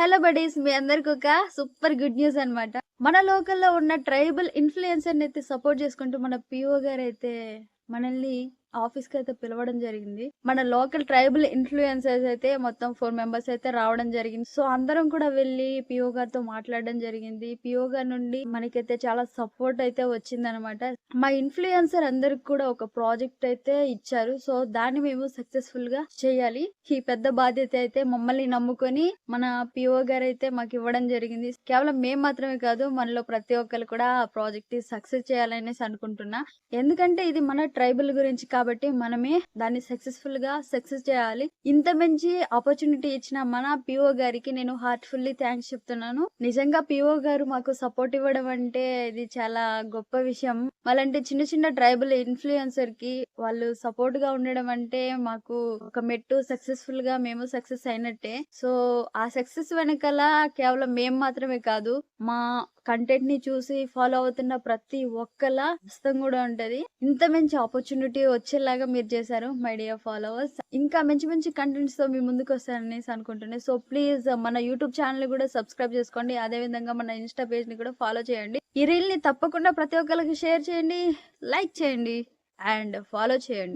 Hello buddies మీ అందరికి ఒక super good news అన్నమాట. మన లోకల్లో ఉన్న ట్రైబల్ ఇన్ఫ్లుయెన్సర్ని అయితే సపోర్ట్ చేసుకుంటూ మన పిఓ గారు అయితే మనల్ని ఆఫీస్కి అయితే పిలవడం జరిగింది. మన లోకల్ ట్రైబల్ ఇన్ఫ్లుయెన్సర్స్ అయితే మొత్తం ఫోర్ మెంబర్స్ అయితే రావడం జరిగింది. సో అందరం కూడా వెళ్ళి పిఓ గారితో మాట్లాడడం జరిగింది. పిఓ గారి నుండి మనకైతే చాలా సపోర్ట్ అయితే వచ్చింది అనమాట మా ఇన్ఫ్లుయెన్సర్ అందరికి కూడా ఒక ప్రాజెక్ట్ అయితే ఇచ్చారు. సో దాన్ని మేము సక్సెస్ఫుల్గా చేయాలి. ఈ పెద్ద బాధ్యత అయితే మమ్మల్ని నమ్ముకొని మన పిఓ గారు అయితే మాకు ఇవ్వడం జరిగింది. కేవలం మేము మాత్రమే కాదు మనలో ప్రతి ఒక్కరు కూడా ఆ ప్రాజెక్ట్ సక్సెస్ చేయాలనేసి అనుకుంటున్నా. ఎందుకంటే ఇది మన ట్రైబల్ గురించి కాబట్టి మనమే దాన్ని సక్సెస్ఫుల్గా సక్సెస్ చేయాలి. ఇంత మంచి ఆపర్చునిటీ ఇచ్చిన మన పిఓ గారికి నేను హార్ట్ఫుల్లీ థ్యాంక్స్ చెప్తున్నాను. నిజంగా పిఓ గారు మాకు సపోర్ట్ ఇవ్వడం అంటే ఇది చాలా గొప్ప విషయం. వాళ్ళంటే చిన్న చిన్న ట్రైబల్ ఇన్ఫ్లుయెన్సర్కి వాళ్ళు సపోర్ట్గా ఉండడం అంటే మాకు ఒక మెట్టు సక్సెస్ఫుల్గా మేము సక్సెస్ అయినట్టే. సో ఆ సక్సెస్ వెనకాల కేవలం మేము మాత్రమే కాదు మా కంటెంట్ని చూసి ఫాలో అవుతున్న ప్రతి ఒక్కల హస్తం కూడా ఉంటది. ఇంత మంచి ఆపర్చునిటీ వచ్చేలాగా మీరు చేశారు మై డియర్ ఫాలోవర్స్. ఇంకా మంచి మంచి కంటెంట్స్తో మీ ముందుకు వస్తారనేసి అనుకుంటున్నాను సో ప్లీజ్ మన యూట్యూబ్ ఛానల్ కూడా సబ్స్క్రైబ్ చేసుకోండి. అదే విధంగా మన ఇన్స్టా పేజ్ని కూడా ఫాలో చేయండి. ఈ రీల్ని తప్పకుండా ప్రతి ఒక్కరికి షేర్ చేయండి లైక్ చేయండి అండ్ ఫాలో చేయండి.